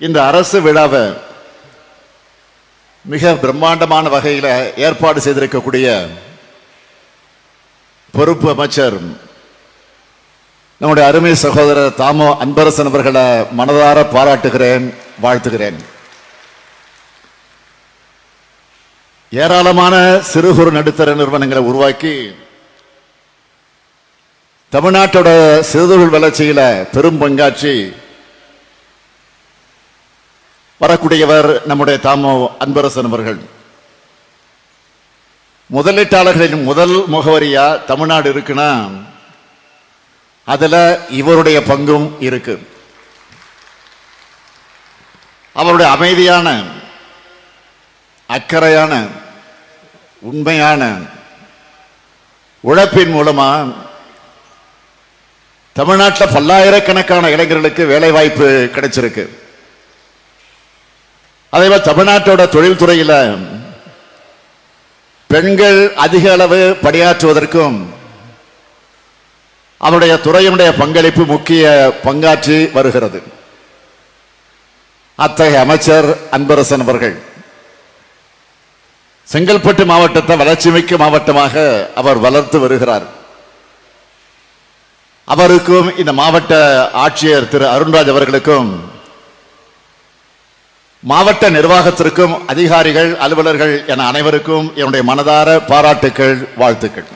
இந்த அரசு விழாவை மிக பிரம்மாண்டமான வகையில் ஏற்பாடு செய்திருக்கக்கூடிய பொறுப்பு அமைச்சர் நம்முடைய அருமை சகோதரர் தாமோ அன்பரசன் அவர்களை மனதார பாராட்டுகிறேன் வாழ்த்துகிறேன். ஏராளமான சிறு குறு நடுத்தர நிறுவனங்களை உருவாக்கி தமிழ்நாட்டோட சிறுதொழில் வளர்ச்சியில் பெரும் பங்காற்றி வரக்கூடியவர் நம்முடைய தாமோ அன்பரசன் அவர்கள். முதலீட்டாளர்களின் முதல் முகவரியா தமிழ்நாடு இருக்குன்னா அதுல இவருடைய பங்கும் இருக்கு. அவருடைய அமைதியான அக்கறையான உண்மையான உழைப்பின் மூலமா தமிழ்நாட்டில் பல்லாயிரக்கணக்கான இளைஞர்களுக்கு வேலை வாய்ப்பு கிடைச்சிருக்கு. அதே மாதிரி தமிழ்நாட்டோட தொழில்துறையில் பெண்கள் அதிக அளவு பணியாற்றுவதற்கும் அவருடைய துறையினுடைய பங்களிப்பு முக்கிய பங்காற்றி வருகிறது. அத்தகைய அமைச்சர் அன்பரசன் அவர்கள் செங்கல்பட்டு மாவட்டத்தை வளர்ச்சிமிக்க மாவட்டமாக அவர் வளர்த்து வருகிறார். அவருக்கும் இந்த மாவட்ட ஆட்சியர் திரு அருண்ராஜ் அவர்களுக்கும் மாவட்ட நிர்வாகத்திற்கும் அதிகாரிகள் அலுவலர்கள் என அனைவருக்கும் என்னுடைய மனதார பாராட்டுக்கள் வாழ்த்துக்கள்.